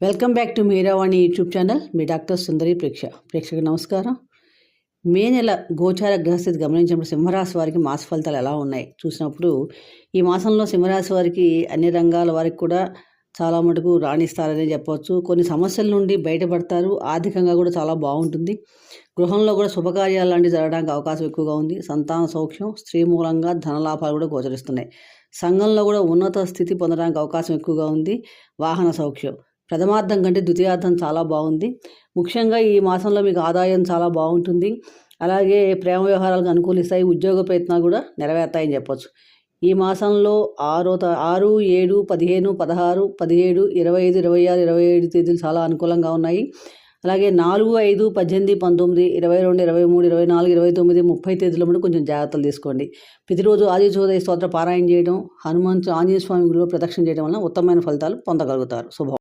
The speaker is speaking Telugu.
Welcome back to Meeravani YouTube channel me doctor Sundari ప్రేక్ష. ప్రేక్షకు నమస్కారం. మే నెల గోచార గ్రహస్థితి గమనించినప్పుడు సింహరాశి వారికి మాస ఫలితాలు ఎలా ఉన్నాయి? చూసినప్పుడు ఈ మాసంలో సింహరాశి వారికి అన్ని రంగాల వారికి కూడా చాలా మటుకు రాణిస్తారని చెప్పవచ్చు. కొన్ని సమస్యల నుండి బయటపడతారు. ఆర్థికంగా కూడా చాలా బాగుంటుంది. గృహంలో కూడా శుభకార్యాలు లాంటివి జరగడానికి అవకాశం ఎక్కువగా ఉంది. సంతాన సౌఖ్యం స్త్రీ మూలంగా ధనలాభాలు కూడా గోచరిస్తున్నాయి. సంఘంలో కూడా ఉన్నత స్థితి పొందడానికి అవకాశం ఎక్కువగా ఉంది. వాహన సౌఖ్యం. ప్రథమార్థం కంటే ద్వితీయార్థం చాలా బాగుంది. ముఖ్యంగా ఈ మాసంలో మీకు ఆదాయం చాలా బాగుంటుంది. అలాగే ప్రేమ వ్యవహారాలకు అనుకూలిస్తాయి. ఉద్యోగ ప్రయత్నాలు కూడా నెరవేరుతాయని చెప్పొచ్చు. ఈ మాసంలో ఆరో త ఆరు ఏడు పదిహేను పదహారు పదిహేడు ఇరవై ఐదు ఇరవై ఆరు ఇరవై ఏడు తేదీలు చాలా అనుకూలంగా ఉన్నాయి. అలాగే నాలుగు ఐదు పద్దెనిమిది పంతొమ్మిది ఇరవై రెండు ఇరవై మూడు ఇరవై నాలుగు ఇరవై తొమ్మిది ముప్పై తేదీల ముందు కొంచెం జాగ్రత్తలు తీసుకోండి. ప్రతిరోజు ఆదిచోదయ స్తోత్ర పారాయణ చేయడం హనుమంతు ఆంజనేయ స్వామి గుడిలో ప్రదక్షిణ చేయడం వలన ఉత్తమమైన ఫలితాలు పొందగలుగుతారు. శుభం.